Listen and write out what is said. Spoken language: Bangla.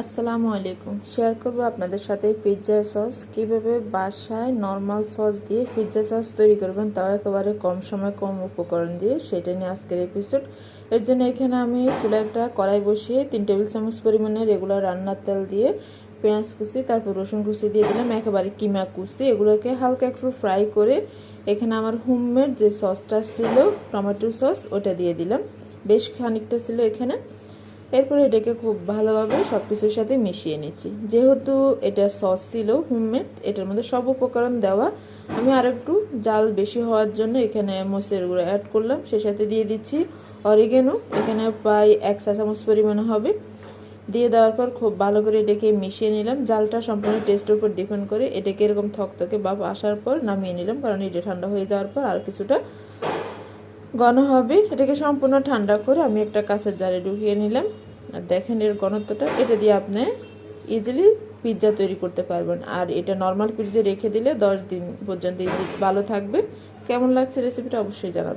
আসসালামু আলাইকুম। শেয়ার করব আপনাদের সাথে পিৎজা সস। কীভাবে বাসায় নর্মাল সস দিয়ে পিৎজা সস তৈরি করবেন তাও একেবারে কম সময় কম উপকরণ দিয়ে, সেটা নিয়ে আজকের এপিসোড এর জন্য এখানে আমি চুলা একটা কড়াই বসিয়ে তিন টেবিল চামচ পরিমাণে রেগুলার রান্নার তেল দিয়ে পেঁয়াজ কুচি, তারপর রসুন কুচি দিয়ে দিলাম, একেবারে কিমা কুচি। এগুলোকে হালকা একটু ফ্রাই করে এখানে আমার হোমমেড যে সসটা ছিল, টমেটো সস, ওটা দিয়ে দিলাম। বেশ খানিকটা ছিল এখানে। এরপরে এটাকে খুব ভালোভাবে সব কিছুর সাথে মিশিয়ে নিচ্ছি। যেহেতু এটা সস ছিল হোমমেড এটার মধ্যে সব উপকরণ দেওয়া। আমি আর একটু জাল বেশি হওয়ার জন্য এখানে মসের গুঁড়ো অ্যাড করলাম। সে সাথে দিয়ে দিচ্ছি অরিগেনো এখানে প্রায় এক চা চামচ পরিমাণে হবে। দিয়ে দেওয়ার পর খুব ভালো করে এটাকে মিশিয়ে নিলাম। জালটা সম্পূর্ণ টেস্টের উপর ডিপেন্ড করে এটাকে এরকম থকথকে বাপ আসার পর নামিয়ে নিলাম, কারণ এটা ঠান্ডা হয়ে যাওয়ার পর আর কিছুটা ঘন হবে। এটাকে সম্পূর্ণ ঠান্ডা করে আমি একটা কাঁচের জারে ঢুকিয়ে নিলাম। আর দেখেন এর ঘনত্বটা, এটা দিয়ে আপনি ইজিলি পিৎজা তৈরি করতে পারবেন। আর এটা নর্মাল পিৎজা রেখে দিলে দশ দিন পর্যন্ত ইজি ভালো থাকবে। কেমন লাগছে রেসিপিটা অবশ্যই জানাবেন।